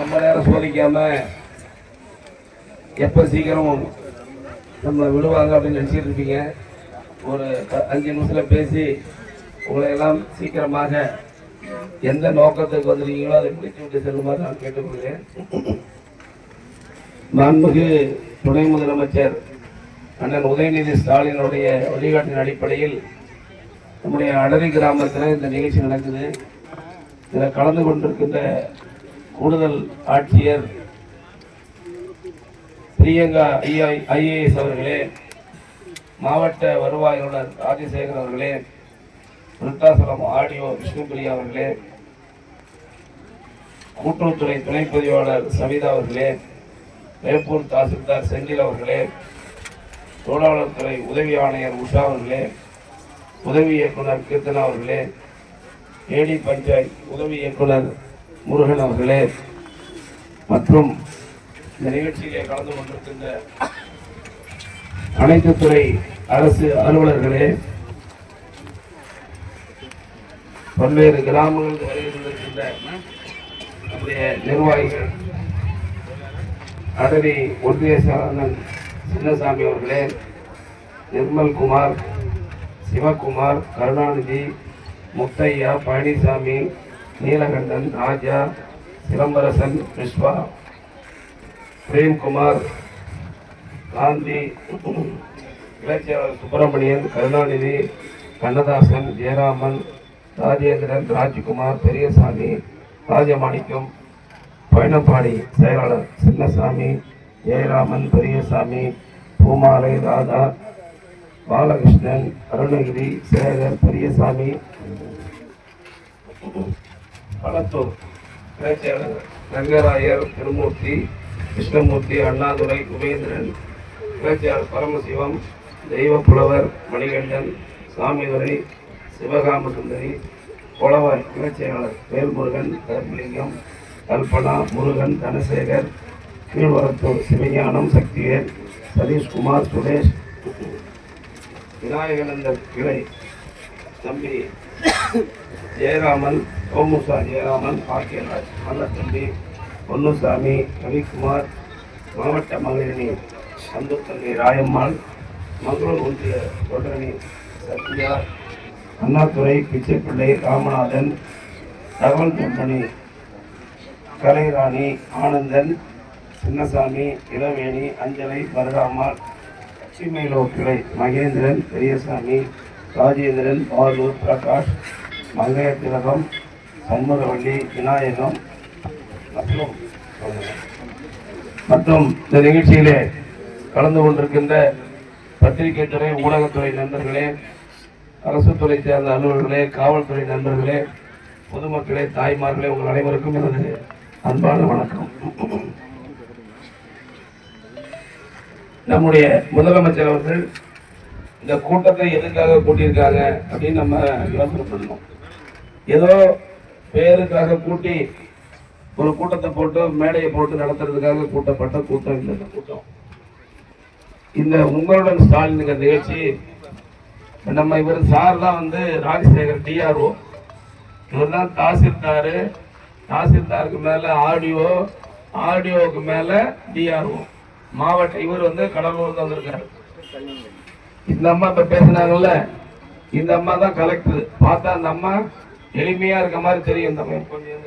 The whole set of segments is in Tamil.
ரொம்ப நேரம் சோதிக்காம எப்போ சீக்கிரம் நம்ம விடுவாங்க அப்படின்னு நினச்சிட்ருப்பீங்க ஒரு அஞ்சு நிமிஷத்தில் பேசி உங்களை எல்லாம் சீக்கிரமாக எந்த நோக்கத்துக்கு வந்துருக்கீங்களோ அதை முடித்து விட்டு செல்லுமாறு நான் கேட்டுக்கொள்கிறேன். மாண்புமிகு துணை முதலமைச்சர் அண்ணன் உதயநிதி ஸ்டாலினுடைய வழிகாட்டின் அடிப்படையில் நம்முடைய அடரி கிராமத்தில் இந்த நிகழ்ச்சி நடக்குது. இதில் கலந்து கொண்டிருக்கின்ற கூடுதல் ஆட்சியர் பிரியங்கா ஐயா ஐஏஎஸ் அவர்களே மாவட்ட வருவாய் அலுவலர் ராஜசேகர் அவர்களே விருத்தாசலம் ஆடியோ விஷ்ணுபிரியா அவர்களே கூட்டுறவுத்துறை துணை பதிவாளர் சவிதா அவர்களே வேப்பூர் தாசில்தார் செந்தில் அவர்களே தொழிலாளர்துறை துறை உதவி ஆணையர் உஷா அவர்களே உதவி இயக்குனர் கீர்த்தனா அவர்களே ஏடி பஞ்சாயத் உதவி இயக்குனர் முருகன் அவர்களே மற்றும் இந்த நிகழ்ச்சியிலே கலந்து கொண்டிருக்கின்ற அனைத்து துறை அரசு அலுவலர்களே பல்வேறு கிராமங்களுக்கு வருகின்ற நம்முடைய நிர்வாகிகள் அடவி ஒன்றிய சின்னசாமி அவர்களே நிர்மல் குமார் சிவகுமார் கருணாநிதி முத்தையா பழனிசாமி நீலகண்டன் ராஜா சிலம்பரசன் விஸ்வா பிரேம்குமார் காந்தி இளைச்சியாளர் சுப்பிரமணியன் கருணாநிதி கண்ணதாசன் ஜெயராமன் ராஜேந்திரன் ராஜ்குமார் பெரியசாமி ராஜமாணிக்கம் பயணப்பாடி செயலாளர் சின்னசாமி ஜெயராமன் பெரியசாமி பூமாலை ராதா பாலகிருஷ்ணன் அருணகிரி சேகர் பெரியசாமி. பழத்தூர் பேச்சாளர் ரங்கராயர் திருமூர்த்தி கிருஷ்ணமூர்த்தி அண்ணாதுரை உபேந்திரன் பேச்சாளர் பரமசிவம் தெய்வ புலவர் மணிகண்டன் சாமிதுரை சிவகாமசுந்தரி புலவர் இலச்சியாளர் வேல்முருகன் கருப்பலிங்கம் கல்பனா முருகன் தனசேகர் கீழ்வரத்தூர் சிவஞானம் சக்திவேல் சதீஷ்குமார் சுரேஷ் விநாயகநந்தர் கிளை தம்பி ஜெயராமன் ஓமுசா ஜெயராமன் பாக்கியராஜ் மல்லத்தம்பி பொன்னுசாமி ரவிக்குமார் மாவட்ட மகளிரணி அந்துத்தம்பி ராயம்மாள் மங்களூர் ஒன்றிய தொடரணி சத்யா அண்ணாதுரை பிச்சைப்பிள்ளை ராமநாதன் தகவல் கம்பெனி கலைராணி ஆனந்தன் சின்னசாமி இளவேணி அஞ்சலை பரராமாள் லட்சுமிலோ கிளை மகேந்திரன் பெரியசாமி ராஜேந்திரன் பாலூர் பிரகாஷ் மங்கைய திலகம் சண்முகவள்ளி விநாயகம் மற்றும் மற்றும் இந்த நிகழ்ச்சியிலே கலந்து கொண்டிருக்கின்ற பத்திரிகை துறை ஊடகத்துறை நண்பர்களே அரசு துறை சேர்ந்த அலுவலர்களே காவல்துறை நண்பர்களே பொதுமக்களே தாய்மார்களே உங்கள் அனைவருக்கும் எனது அன்பான வணக்கம். நம்முடைய முதலமைச்சர் அவர்கள் இந்த கூட்டத்தை எதுக்காக கூட்டியிருக்காங்க அப்படின்னு நம்ம யோசனை பண்ணணும். ஏதோ பேருக்காக கூட்டி ஒரு கூட்டத்தை போட்டு மேடையை போட்டு நடத்துறதுக்காக கூட்டப்பட்ட கூட்டம் இல்லை. இந்த கூட்டம். இந்த உங்களுடன் ஸ்டாலினுங்கிற நிகழ்ச்சி நம்ம இவர் சார் தான் வந்து ராஜசேகர் டிஆர்ஓ. இவர் தான் தாசில்தார் தாசில்தாருக்கு மேலே ஆடியோ ஆடியோவுக்கு மேலே டிஆர்ஓ. மாவட்ட இவர் வந்து கடலூர் தான் வந்திருக்காரு. இந்த அம்மா இப்போ பேசுனாங்கல்ல? இந்த அம்மா தான் கலெக்டர் பார்த்தா அந்த அம்மா எளிமையா இருக்க மாதிரி தெரியும் இந்த அம்மா. கொஞ்சம்.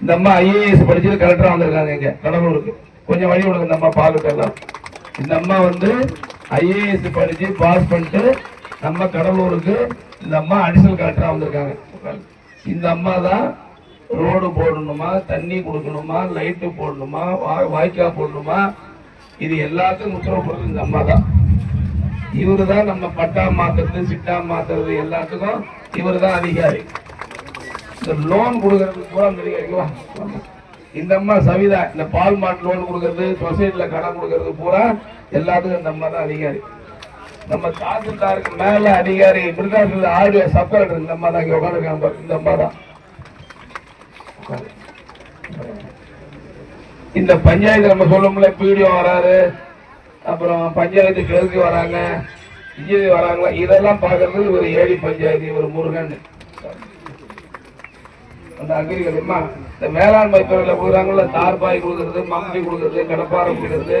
இந்த அம்மா ஐஏஎஸ் படிச்சுட்டு கலெக்டரா வந்திருக்காங்க இங்க கடலூருக்கு. கொஞ்சம் வழி விடுங்க இந்த அம்மா பாலுக்கு எல்லாம். இந்த அம்மா வந்து ஐஏஎஸ் படிச்சு பாஸ் பண்ணிட்டு நம்ம கடலூருக்கு இந்த அம்மா அடிஷனல் கலெக்டரா வந்திருக்காங்க. இந்த அம்மா தான் ரோடு போடணுமா தண்ணி கொடுக்கணுமா லைட்டு போடணுமா வாய்க்கா போடணுமா இது எல்லாத்துக்கும் உத்தரவு போடுறது இந்த அம்மா தான். இவரு தான் நம்ம பட்டா மாத்துறது சிட்டா மாத்துறது எல்லாத்துக்கும் இவரு தான் அதிகாரி. இந்த லோன் கொடுக்கறதுக்கு கூட அந்த அதிகாரிக்கு இந்த அம்மா சவிதா இந்த பால் மாட்டு லோன் கொடுக்கறது சொசைட்டில கடன் கொடுக்கறது பூரா எல்லாத்துக்கும் இந்த அம்மா தான் அதிகாரி. நம்ம தாசில்தாருக்கு மேல அதிகாரி பிரிதாசில் ஆடியோ சப்கலெக்டர் இந்த அம்மா தான் இங்க உட்காந்துருக்காங்க இந்த அம்மா தான். இந்த பஞ்சாயத்து நம்ம சொல்லும்ல பிடிஓ வராரு அப்புறம் பஞ்சாயத்து கிழக்கு வராங்க இஞ்சி வராங்களா இதெல்லாம் பார்க்கறது ஒரு ஏழி பஞ்சாயத்து ஒரு முருகன். அந்த அக்ரிகல்மா இந்த மேலாண்மை துறையில கொடுக்குறாங்கல்ல தார்பாய் கொடுக்கறது மம்பி கொடுக்கறது கடப்பாறை கொடுக்கறது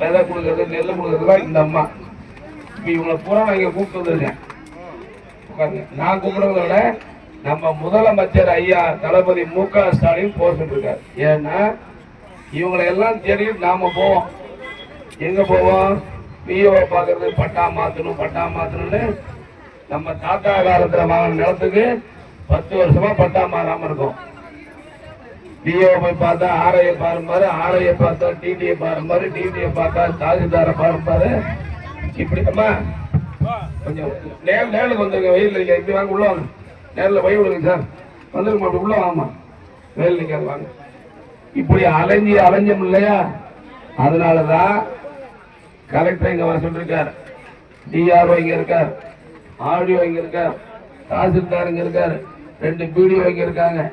விதை கொடுக்கறது நெல் கொடுக்கறதுலாம் இந்த அம்மா. இப்ப இவங்களை பூரா நான் கூப்பிட்டு வந்திருக்கேன். உட்காருங்க. நான் கூப்பிடுறத விட நம்ம முதலமைச்சர் ஐயா தளபதி மு க ஸ்டாலின் போக ஏன்னா இவங்களை எல்லாம் தேடி நாம போவோம். எங்க போவோம் பிஓ பாக்குறது? பட்டா மாத்தணும் பட்டா மாத்தணும்னு நம்ம தாத்தா காலத்துல வாங்கின நிலத்துக்கு பத்து வருஷமா பட்டா மாறாம இருக்கும். பிஓ போய் பார்த்தா ஆர்ஐ பாருப்பாரு ஆரைய பார்த்தா டிடிஏ பாருப்பாரு டிடிஏ பார்த்தா தாசில்தார பாருப்பாரு இப்படி அம்மா கொஞ்சம் நேர் நேரில் வந்துருங்க வெயில் நீங்க இப்படி வாங்க உள்ள வாங்க. நேரில் வை விடுங்க சார். வந்துருங்க அப்படி உள்ள வாங்கம்மா. வெயில் நிற்காது வாங்க. இப்படி அலைஞ்சி அலைஞ்சோம் இல்லையா? அதனாலதான் கலெக்டர் இங்க வர சொல்லிருக்கார். டிஆர்ஓ இங்க இருக்கார். ஆர்டிஓ இங்க இருக்கார். தாசில்தார் இங்க இருக்கார். ரெண்டு பிடிஓ இங்க இருக்காங்க.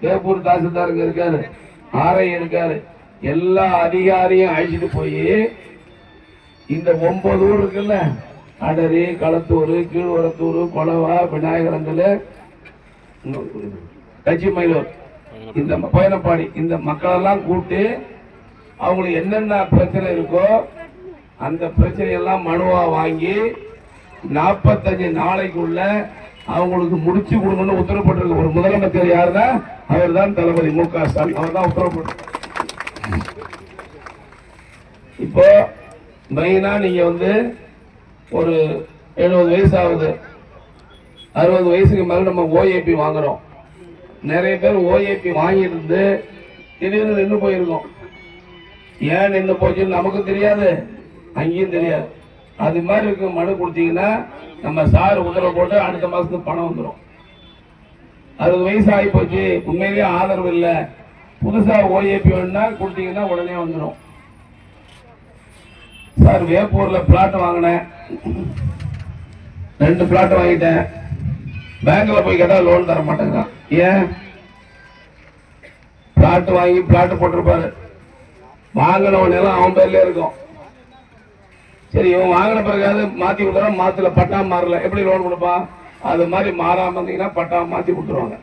வேப்பூர் தாசில்தார் இங்க இருக்காரு. ஆர்ஐ இருக்காரு. எல்லா அதிகாரியும் அழைச்சிட்டு போய் இந்த ஒன்பது ஊர் இருக்குல்ல அடரி களத்தூர் கீழ்வரத்தூர் கொலவா விநாயகரங்கல் கச்சிமயிலூர் இந்த ம- இந்த மக்களெல்லாம் கூப்பிட்டு அவங்களுக்கு என்னென்ன பிரச்சனை இருக்கோ அந்த பிரச்சனையெல்லாம் மனுவா வாங்கி நாற்பத்தஞ்சு நாளைக்குள்ள அவங்களுக்கு முடிச்சு கொடுக்கணும்னு உத்தரவுப்பட்டிருக்க ஒரு முதலமைச்சர் யாருன்னா அவர் தான் தளபதி மு க ஸ்டாலின். அவர் தான் உத்தரவு இப்போ மெயினாக நீங்கள் வந்து ஒரு எழுபது வயசு ஆகுது அறுபது வயசுக்கு மேலே நம்ம ஓஏபி வாங்குறோம். நிறைய பேர் ஓஏபி வாங்கியிருந்து திடீர்னு நின்று போயிருக்கோம். ஏன் நின்று போச்சுன்னு நமக்கு தெரியாது. அங்கேயும் தெரியாது. அது மாதிரி இருக்க மனு கொடுத்தீங்கன்னா நம்ம சார் உத்தரவு போட்டு அடுத்த மாதத்துக்கு பணம் வந்துடும் அறுபது வயசு ஆகி போச்சு. உண்மையிலேயே ஆதரவு இல்லை. புதுசாக ஓஏபி வேணும்னா கொடுத்தீங்கன்னா உடனே வந்துடும் சார் வேப்பூரில் பிளாட் வாங்கினேன். ரெண்டு பிளாட் வாங்கிட்டேன். பேங்க்ல போய் கேட்டால் லோன் தர மாட்டேங்கிறான். ஏன்? பிளாட் வாங்கி பிளாட் போட்டிருப்பாரு. வாங்கினவன் எல்லாம் அவன் பேர்லேயே இருக்கும். சரி இவன் வாங்கின பிறகு மாத்தி விட்டுறோம் மாத்துல பட்டா மாறல. எப்படி லோன் கொடுப்பான் அது மாதிரி மாறாம இருந்தீங்கன்னா பட்டா மாத்தி கொடுத்துருவாங்க.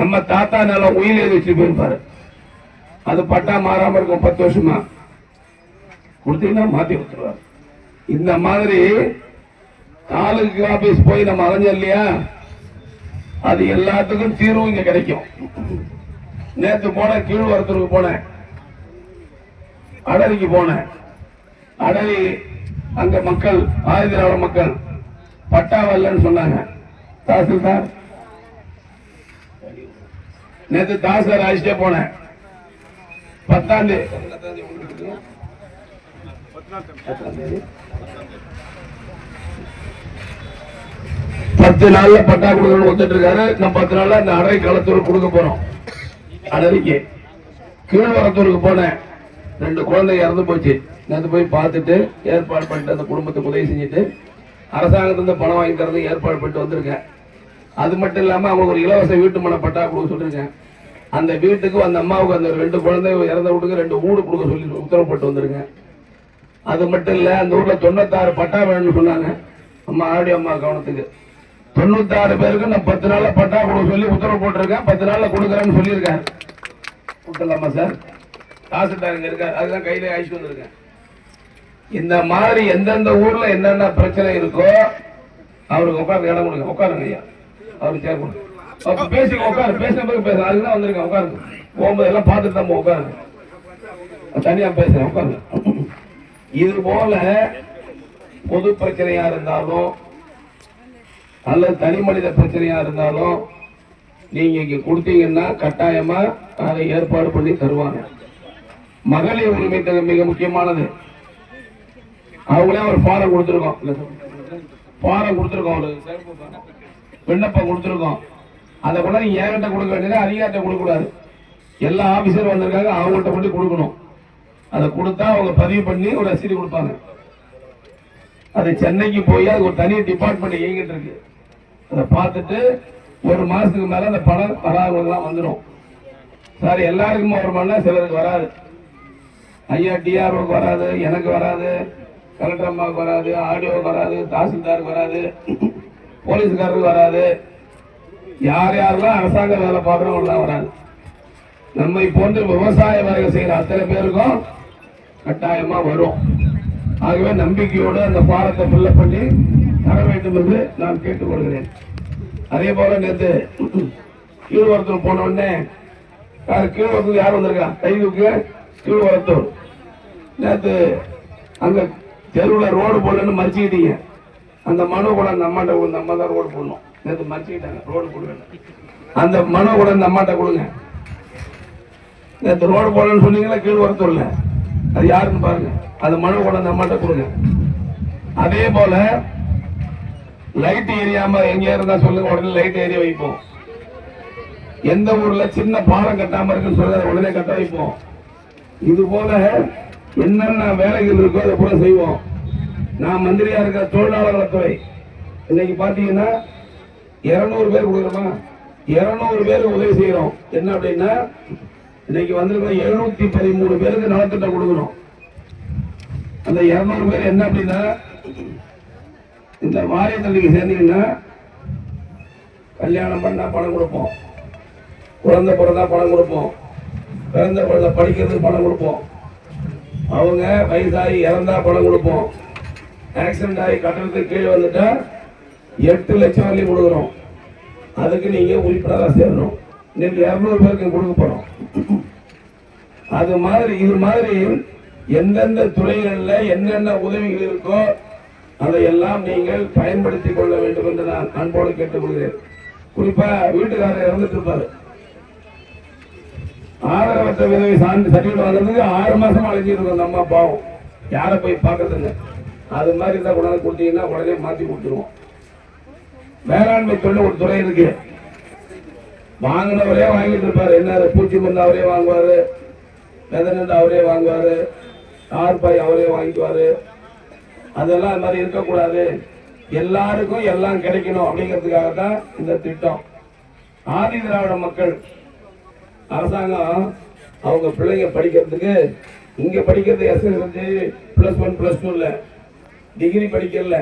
நம்ம தாத்தா நிலம் உயிர் எழுதி வச்சுட்டு போயிருப்பாரு. அது பட்டா மாறாம இருக்கும் பத்து வருஷமா. கொடுத்தீங்கன்னா மாத்தி கொடுத்துருவாரு. இந்த மாதிரி தாலுக்கு ஆபீஸ் போய் நம்ம அலைஞ்சோம் இல்லையா? அது எல்லாத்துக்கும் தீர்வும் இங்க கிடைக்கும். நேத்து போனேன் கீழ்வரத்தூருக்கு போனேன். அடரிக்கு போனேன். அடலி அங்க மக்கள் ஆயுதிராவிட மக்கள். பட்டா வரலன்னு சொன்னாங்க. தாசில்தார் நேற்று தாசர் அழைச்சிட்டே போனேன். பத்தாம் தேதி. பத்து நாள்ல பட்டா கொடுக்கணும்னு வந்துட்டு இருக்காரு. நம்ம பத்து நாள்ல அந்த அடரை களத்தூர் கொடுக்க போறோம். அடரிக்கு கீழ்வரத்தூருக்கு போனேன். ரெண்டு குழந்தை இறந்து போச்சு. நேற்று போய் பார்த்துட்டு ஏற்பாடு பண்ணிட்டு அந்த குடும்பத்துக்கு உதவி செஞ்சுட்டு அரசாங்கத்திலிருந்து பணம் வாங்கி தரது ஏற்பாடு பண்ணிட்டு வந்திருக்கேன். அது மட்டும் இல்லாமல் அவங்களுக்கு ஒரு இலவச வீட்டு மனை பட்டா கொடுக்க சொல்லியிருக்கேன் அந்த வீட்டுக்கு அந்த அம்மாவுக்கு அந்த ரெண்டு குழந்தை இறந்த வீட்டுக்கு ரெண்டு வீடு கொடுக்க சொல்லி உத்தரவு போட்டு வந்திருக்கேன். அது மட்டும் இல்லை அந்த ஊரில் தொண்ணூத்தாறு பட்டா வேணும்னு சொன்னாங்க. அம்மா ஆடி அம்மா கவனத்துக்கு. தொண்ணூத்தாறு பேருக்கு நான் பத்து நாளில் பட்டா கொடுக்க சொல்லி உத்தரவு போட்டிருக்கேன். பத்து நாளில் கொடுக்குறேன்னு சொல்லியிருக்கேன் கொடுத்துடலாமா சார்? தாசில்தார் இங்கே இருக்கார். அதுதான் கையில் அழைச்சிட்டு வந்திருக்கேன். இந்த மாதிரி எந்தெந்த ஊர்ல என்னென்ன பிரச்சனை இருக்கோ அவருக்கு உட்காந்து இடம் கொடுங்க. உட்காருங்க ஐயா. அவருக்கு சேர் கொடுங்க. அப்ப பேசி உட்காரு. பேசின பிறகு பேச. அதுக்கு தான் வந்திருக்கேன். உட்காருங்க. போகும்போது எல்லாம் பார்த்துட்டு தான் உட்காருங்க. தனியா பேசுறேன். உட்காருங்க. இது போல பொது பிரச்சனையா இருந்தாலும் அல்லது தனி மனித பிரச்சனையா இருந்தாலும் நீங்க இங்க கொடுத்தீங்கன்னா கட்டாயமா அதை ஏற்பாடு பண்ணி தருவாங்க. மகளிர் உரிமை மிக முக்கியமானது. அவங்களே ஒரு ஃபாரம் கொடுத்துருக்கோம். ஃபாரம் கொடுத்துருக்கோம் ஒரு விண்ணப்பம் கொடுத்துருக்கோம். அதை கூட நீங்க ஏகிட்ட கொடுக்க வேண்டியது அதிகாரத்தை கொடுக்கக்கூடாது. எல்லா ஆபீசரும் வந்திருக்காங்க அவங்கள்ட்ட மட்டும் கொடுக்கணும். அதை கொடுத்தா அவங்க பதிவு பண்ணி ஒரு ரசீது கொடுப்பாங்க. அது சென்னைக்கு போய் அது ஒரு தனி டிபார்ட்மெண்ட் இயங்கிட்டு இருக்கு. அதை பார்த்துட்டு ஒரு மாசத்துக்கு மேல அந்த பணம் வராதவங்கலாம் வந்துடும் சார் எல்லாருக்குமே வருமானா சிலருக்கு வராது. ஐயா டிஆர்ஓக்கு வராது எனக்கு வராது. கலெக்டர் அம்மாவுக்கு வராது ஆடியோவுக்கு வராது தாசில்தாருக்கு வராது போலீஸ்காரருக்கு வராது. யார் யாரெல்லாம் அரசாங்க வேலை பார்க்குறவங்களாம் வராது. நம்மை போன்று விவசாய வேலை செய்கிற அத்தனை பேருக்கும் கட்டாயமாக வரும். ஆகவே நம்பிக்கையோடு அந்த பாலத்தை ஃபில்லப் பண்ணி தர வேண்டும் என்று நான் கேட்டுக்கொள்கிறேன். அதே போல நேற்று கீழ்வரத்தூர் போன உடனே யார் கீழ்வரத்தூர் யார் வந்திருக்கா? கைதுக்கு கீழ்வரத்தூர். நேற்று அங்கே தெருவில் ரோடு போடலன்னு மறிச்சுக்கிட்டீங்க. அந்த மனு கூட அந்த அம்மாட்ட கொடுங்க நம்ம தான் ரோடு போடணும். நேற்று மறிச்சுக்கிட்டாங்க ரோடு கொடுங்க அந்த மனு கூட அந்த அம்மாட்ட கொடுங்க. நேற்று ரோடு போடலன்னு சொன்னீங்களா கீழ்வரத்தூர்ல அது யாருன்னு பாருங்க. அது மனு கூட அந்த அம்மாட்ட கொடுங்க. அதே போல லைட் எரியாம எங்க இருந்தா சொல்லுங்க உடனே லைட் ஏரிய வைப்போம். எந்த ஊர்ல சின்ன பாலம் கட்டாம இருக்குன்னு சொல்லி உடனே கட்ட வைப்போம். இது போல என்னென்ன வேலைகள் இருக்கோ அதை கூட செய்வோம். நான் மந்திரியா இருக்கிற தொழிலாளர் நலத்துறை இன்னைக்கு பாத்தீங்கன்னா இருநூறு பேர் கொடுக்குறோமா? இருநூறு பேருக்கு உதவி செய்யறோம். என்ன அப்படின்னா இன்னைக்கு வந்திருக்கிற எழுநூத்தி பதிமூணு பேருக்கு நலத்திட்டம் கொடுக்கணும் அந்த இருநூறு பேர் என்ன அப்படின்னா இந்த வாரியத்தில் நீங்க சேர்ந்தீங்கன்னா கல்யாணம் பண்ணா பணம் கொடுப்போம். குழந்தை பிறந்தா பணம் கொடுப்போம். பிறந்த குழந்தை படிக்கிறதுக்கு பணம் கொடுப்போம். அவங்க வயசாகி இறந்தா பணம் கொடுப்போம். ஆக்சிடென்ட் ஆகி கட்டணத்துக்கு கீழே வந்துட்டா எட்டு லட்சம் வரையும் கொடுக்குறோம். அதுக்கு நீங்கள் உறுப்பினராக சேரணும். இன்னைக்கு இரநூறு பேருக்கு கொடுக்க போகிறோம் அது மாதிரி இது மாதிரி எந்தெந்த துறைகளில் என்னென்ன உதவிகள் இருக்கோ அதையெல்லாம் நீங்கள் பயன்படுத்தி கொள்ள வேண்டும் என்று நான் அன்போடு கேட்டுக்கொள்கிறேன். குறிப்பாக வீட்டுக்காரர் இறந்துட்டு இருப்பாரு. ஆதரவற்ற விதவை சார்ந்து சர்டிபிகேட் வாங்குறதுக்கு ஆறு மாசம் அழைச்சிட்டு இருக்கோம் அந்த அம்மா பாவம் யாரை போய் பார்க்கறதுங்க அது மாதிரி இருந்தா கொண்டாந்து கொடுத்தீங்கன்னா உடனே மாத்தி கொடுத்துருவோம். வேளாண்மை தொழில் ஒரு துறை இருக்கு. வாங்கினவரே வாங்கிட்டு இருப்பாரு. என்ன பூச்சி மருந்து அவரே வாங்குவாரு விதை நெல் அவரே வாங்குவாரு ஆர்பாய் அவரே வாங்கிக்குவாரு. அதெல்லாம் அது மாதிரி இருக்கக்கூடாது. எல்லாருக்கும் எல்லாம் கிடைக்கணும் அப்படிங்கிறதுக்காக தான் இந்த திட்டம். ஆதி திராவிட மக்கள் அரசாங்கம் அவங்க பிள்ளைங்க படிக்கிறதுக்கு இங்கே படிக்கிறது எஸ்எஸ் வந்து plus one plus two degree படிக்கல.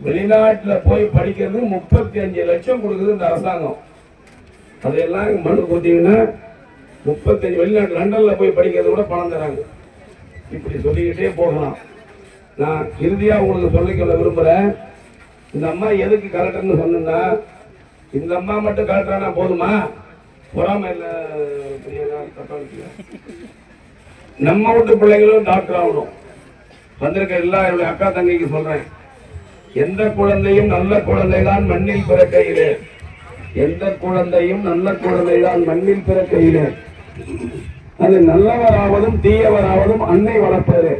வெளிநாட்டில் போய் படிக்கிறது முப்பத்தி அஞ்சு லட்சம் கொடுக்குது இந்த அரசாங்கம். அதையெல்லாம் மனு கொடுத்தீங்கன்னா முப்பத்தஞ்சு வெளிநாட்டு லண்டனில் போய் படிக்கிறது கூட பணம் தராங்க. இப்படி சொல்லிக்கிட்டே போகலாம். நான் இறுதியாக உங்களுக்கு சொல்லிக்கொள்ள விரும்புகிறேன் இந்த அம்மா எதுக்கு கலெக்டர்னு சொன்னா இந்த அம்மா மட்டும் கலெக்டரானா போதுமா? பொறாம இல்ல நம்ம வீட்டு பிள்ளைங்களும் டாக்டர் ஆகணும். வந்திருக்க எல்லா என்னுடைய அக்கா தங்கைக்கு சொல்றேன். எந்த குழந்தையும் நல்ல குழந்தைதான் மண்ணில் பிறக்கையிலே. எந்த குழந்தையும் நல்ல குழந்தைதான் மண்ணில் பிறக்கையிலே. அது நல்லவராவதும் தீயவராவதும் அன்னை வளர்ப்பது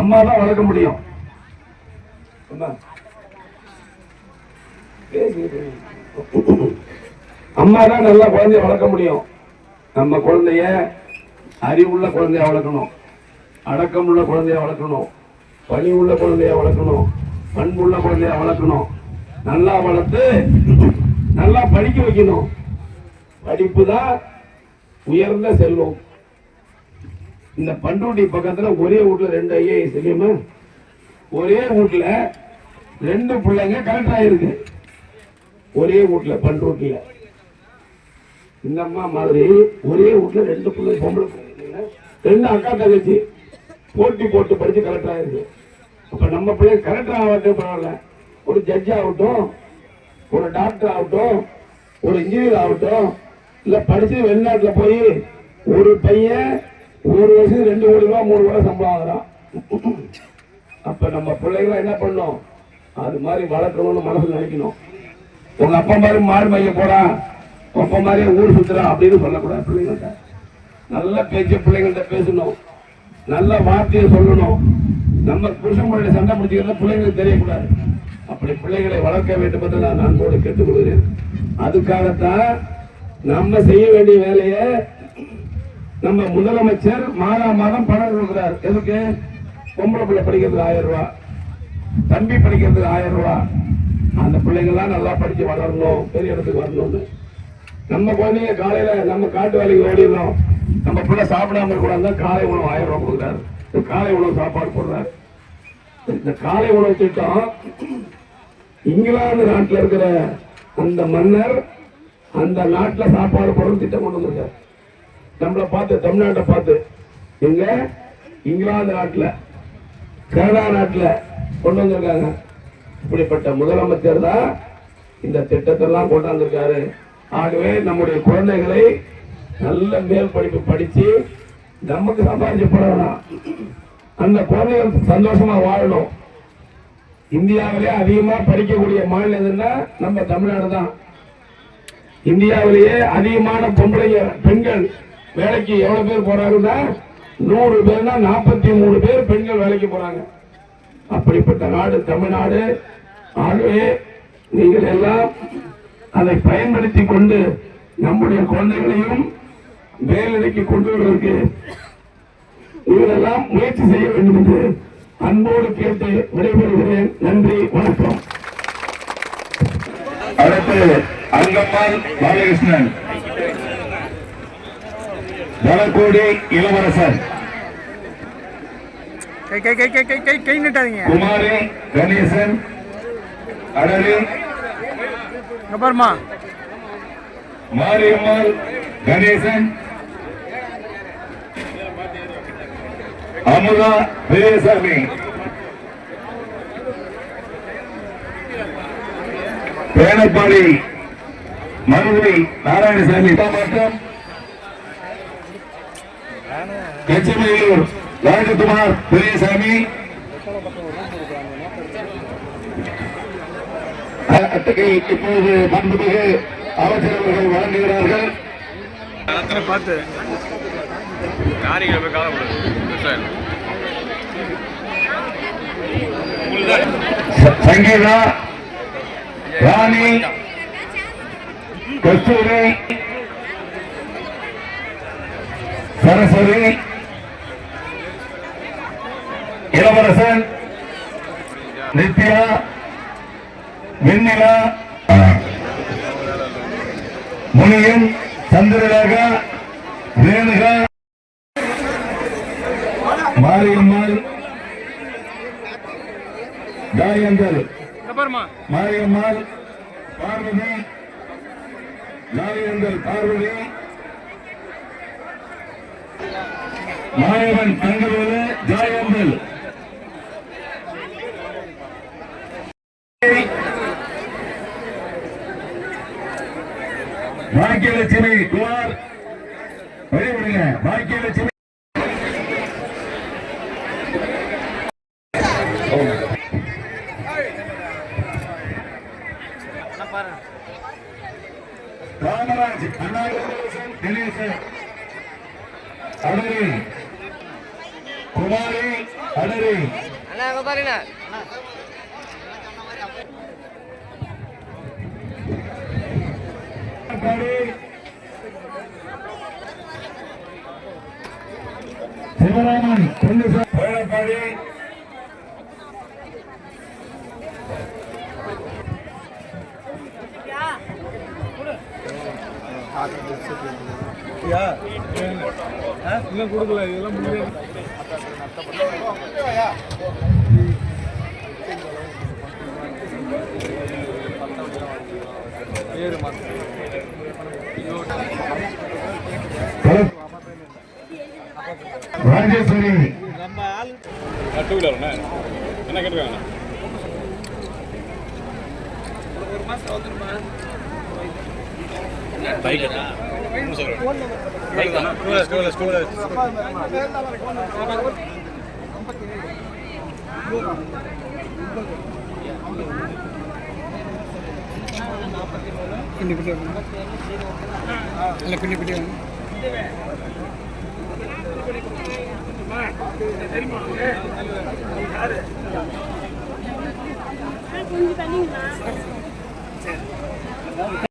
அம்மா தான் வளர்க்க முடியும். பேசுகிறேன் அம்மா தான் நல்லா குழந்தைய வளர்க்க முடியும். நம்ம குழந்தைய அறிவுள்ள குழந்தைய வளர்க்கணும். அடக்கம் உள்ள குழந்தைய வளர்க்கணும். பணிவுள்ள குழந்தைய வளர்க்கணும். பண்புள்ள குழந்தைய வளர்க்கணும். நல்லா வளர்த்து நல்லா படிக்க வைக்கணும். படிப்பு தான் உயர்ந்த செல்வம். இந்த பண்ருட்டி பக்கத்தில் ஒரே வீட்டில் ரெண்டு ஐஏஎஸ் தெரியுமா? ஒரே வீட்டில் ரெண்டு பிள்ளைங்க கலெக்டர் ஆயிருக்கு. ஒரே வீட்டில் பண்ருட்டியில். இந்த அம்மா மாதிரி ஒரே வீட்டுல ரெண்டு பிள்ளை பொம்பளை ரெண்டு அக்கா தங்கச்சி. போட்டி போட்டு படிச்சு கரெக்ட் ஆயிருக்கு. அப்ப நம்ம பிள்ளை கலெக்டர் ஆகட்டும் பரவாயில்ல. ஒரு ஜட்ஜ் ஆகட்டும் ஒரு டாக்டர் ஆகட்டும் ஒரு இன்ஜினியர் ஆகட்டும் இல்ல படிச்சு வெளிநாட்டுல போய் ஒரு பையன் ஒரு வருஷம் ரெண்டு கோடி ரூபா மூணு கோடி சம்பளம் ஆகுறான் அப்ப நம்ம பிள்ளைகளை என்ன பண்ணும் அது மாதிரி வளர்க்கணும்னு மனசு நினைக்கணும். உங்க அப்பா மாதிரி மாடு மைய போடா உங்க மாதிரி ஊர் சுத்துறா அப்படின்னு சொல்லக்கூடாது. பிள்ளைங்கள்ட்ட நல்ல பேச்சு பிள்ளைங்கள்ட்ட பேசணும். நல்ல வார்த்தையை சொல்லணும். நம்ம புருஷன் சண்டை பிடிச்சிக்கிறத பிள்ளைங்களுக்கு தெரியக்கூடாது. அப்படி பிள்ளைகளை வளர்க்க வேண்டும் என்று நான் அன்போடு கேட்டுக்கொள்கிறேன். அதுக்காகத்தான் நம்ம செய்ய வேண்டிய வேலையை நம்ம முதலமைச்சர் மாதா மாதம் பணம் கொடுக்கிறார். எதுக்கு? பொம்பளை பிள்ளை படிக்கிறதுக்கு ஆயிரம் ரூபா. தம்பி படிக்கிறதுக்கு ஆயிரம் ரூபா. அந்த பிள்ளைங்கள்லாம் நல்லா படித்து வளரணும். பெரிய இடத்துக்கு வரணும்னு. நம்ம குழந்தைங்க காலையில நம்ம காட்டு வேலைக்கு ஓடிடணும். நம்ம பிள்ளை சாப்பிடாம கூடாது காலை உணவு ஆயிரம் ரூபாய் கொடுக்குறாரு. காலை உணவு சாப்பாடு போடுறாரு. இந்த காலை உணவு திட்டம் இங்கிலாந்து நாட்டில் இருக்கிற அந்த மன்னர் அந்த நாட்டில் சாப்பாடு போடுற திட்டம் கொண்டு வந்திருக்காரு. நம்மளை பார்த்து தமிழ்நாட்டை பார்த்து எங்க? இங்கிலாந்து நாட்டில் கனடா நாட்டில் கொண்டு வந்திருக்காங்க. இப்படிப்பட்ட முதலமைச்சர் தான் இந்த திட்டத்தை எல்லாம் கொண்டாந்துருக்காரு. ஆகவே நம்முடைய குழந்தைகளை நல்ல மேல் படிப்பு படித்து நமக்கு சம்பாதிச்சு வேணாம் அந்த குழந்தைகள் சந்தோஷமா வாழணும். இந்தியாவிலே அதிகமாக படிக்கக்கூடிய மாநிலம் எதுன்னா நம்ம தமிழ்நாடு தான். இந்தியாவிலேயே அதிகமான பொம்பளைங்க பெண்கள் வேலைக்கு எவ்வளவு பேர் போறாங்கன்னா நூறு பேர்னா நாற்பத்தி மூணு பேர் பெண்கள் வேலைக்கு போறாங்க. அப்படிப்பட்ட நாடு தமிழ்நாடு. ஆகவே நீங்கள் எல்லாம் அதை பயன்படுத்தி கொண்டு நம்முடைய குழந்தைகளையும் மேல்நிலைக்கு கொண்டு வருவதற்கு இவரெல்லாம் முயற்சி செய்ய வேண்டும் என்று அன்போடு கேட்டு விடைபெறுகிறேன் நன்றி வணக்கம் அடுத்து அங்கம்மாள் பாலகிருஷ்ணன் வளக்கோடி இளவரசன் கை கை கை கை கை கை கை நிட்டாதீங்க குமாரி கணேசன் அடரி பாருமா மாரியம்மாள் கணேசன் அமுதா பெரியசாமி. பேனப்பாடி மதுரை நாராயணசாமி. மற்றும். எச்சமேலூர் ராஜகுமார் பெரியசாமி. அட்டகை இப்போது மாண்புமிகு அமைச்சர் அவர்கள் வழங்குகிறார்கள் பார்த்து காரிகளை போய் சங்கீதா ராணி கஸ்தூரி சரஸ்வதி இளவரசன் நித்யா வெண்ணிலா முனியன் சந்திரலேகா ரேணுகா. மாரியம்மாள் காயந்தர் மாரியம்மாள் பார்வதி. தாயந்தல் பார்வதி. மாயவன் தங்கவேலு பாக்கியலட்சுமி குமார். வழிபடுங்க பாக்கியலட்சுமி காமராஜ் அண்ணா கணேசன் அடரி குமாரி அடரி அண்ணா அங்க பாருங்க பாடி சிவராமன் வேளப்பாடி இன்னும் கொடுக்கல இதெல்லாம் முடியாது ராஜேஸ்வரி. டூ வீலர்ண்ணே என்ன கேட்டுருக்காங்க பைக் பைக் தானே பின்னி பிடி இல்லை பின்னி பிடி கொஞ்சம்